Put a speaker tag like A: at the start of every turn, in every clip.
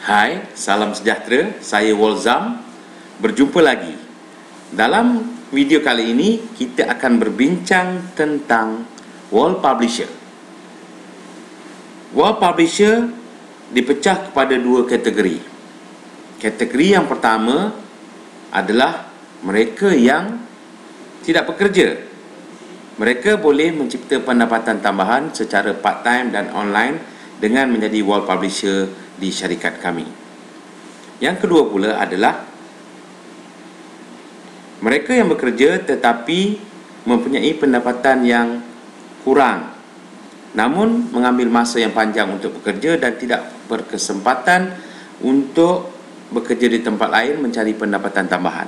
A: Hai, salam sejahtera. Saya Walzam. Berjumpa lagi. Dalam video kali ini, kita akan berbincang tentang Wall Publisher. Wall Publisher dipecah kepada dua kategori. Kategori yang pertama adalah mereka yang tidak bekerja. Mereka boleh mencipta pendapatan tambahan secara part-time dan online dengan menjadi wall publisher di syarikat kami. Yang kedua pula adalah mereka yang bekerja tetapi mempunyai pendapatan yang kurang namun mengambil masa yang panjang untuk bekerja dan tidak berkesempatan untuk bekerja di tempat lain mencari pendapatan tambahan.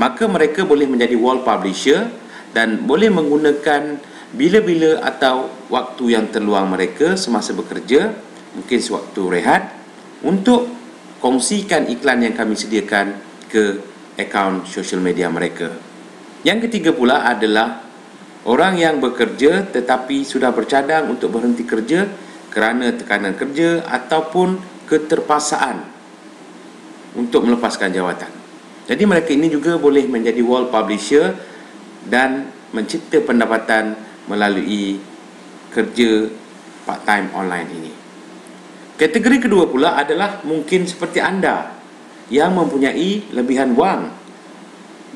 A: Maka mereka boleh menjadi wall publisher dan boleh menggunakan bila-bila atau waktu yang terluang mereka semasa bekerja, mungkin sewaktu rehat untuk kongsikan iklan yang kami sediakan ke akaun sosial media mereka. Yang ketiga pula adalah orang yang bekerja tetapi sudah bercadang untuk berhenti kerja kerana tekanan kerja ataupun keterpaksaan untuk melepaskan jawatan. Jadi mereka ini juga boleh menjadi wall publisher dan mencipta pendapatan melalui kerja part-time online ini. Kategori kedua pula adalah mungkin seperti anda yang mempunyai lebihan wang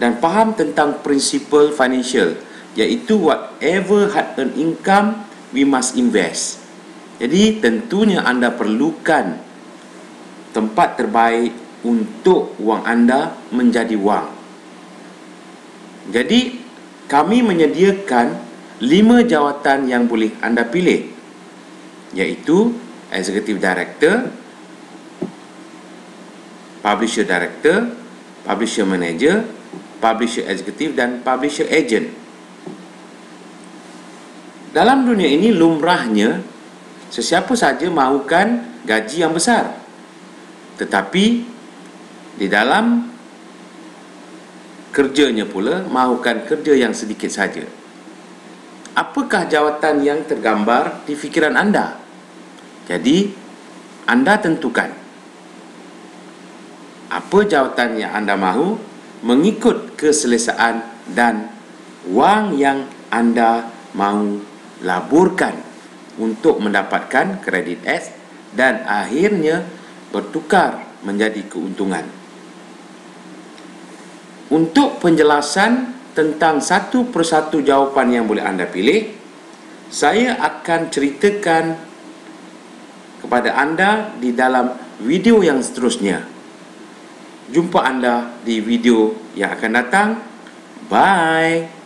A: dan faham tentang prinsipal financial iaitu whatever had earned income we must invest. Jadi tentunya anda perlukan tempat terbaik untuk wang anda menjadi wang. Jadi kami menyediakan lima jawatan yang boleh anda pilih iaitu Executive Director, Publisher Director, Publisher Manager, Publisher Executive dan Publisher Agent. Dalam dunia ini lumrahnya sesiapa saja mahukan gaji yang besar. Tetapi di dalam kerjanya pula mahukan kerja yang sedikit saja. Apakah jawatan yang tergambar di fikiran anda? Jadi, anda tentukan apa jawatan yang anda mahu mengikut keselesaan dan wang yang anda mahu laburkan untuk mendapatkan kredit S dan akhirnya bertukar menjadi keuntungan. Untuk penjelasan tentang satu persatu jawapan yang boleh anda pilih, saya akan ceritakan kepada anda di dalam video yang seterusnya. Jumpa anda di video yang akan datang. Bye.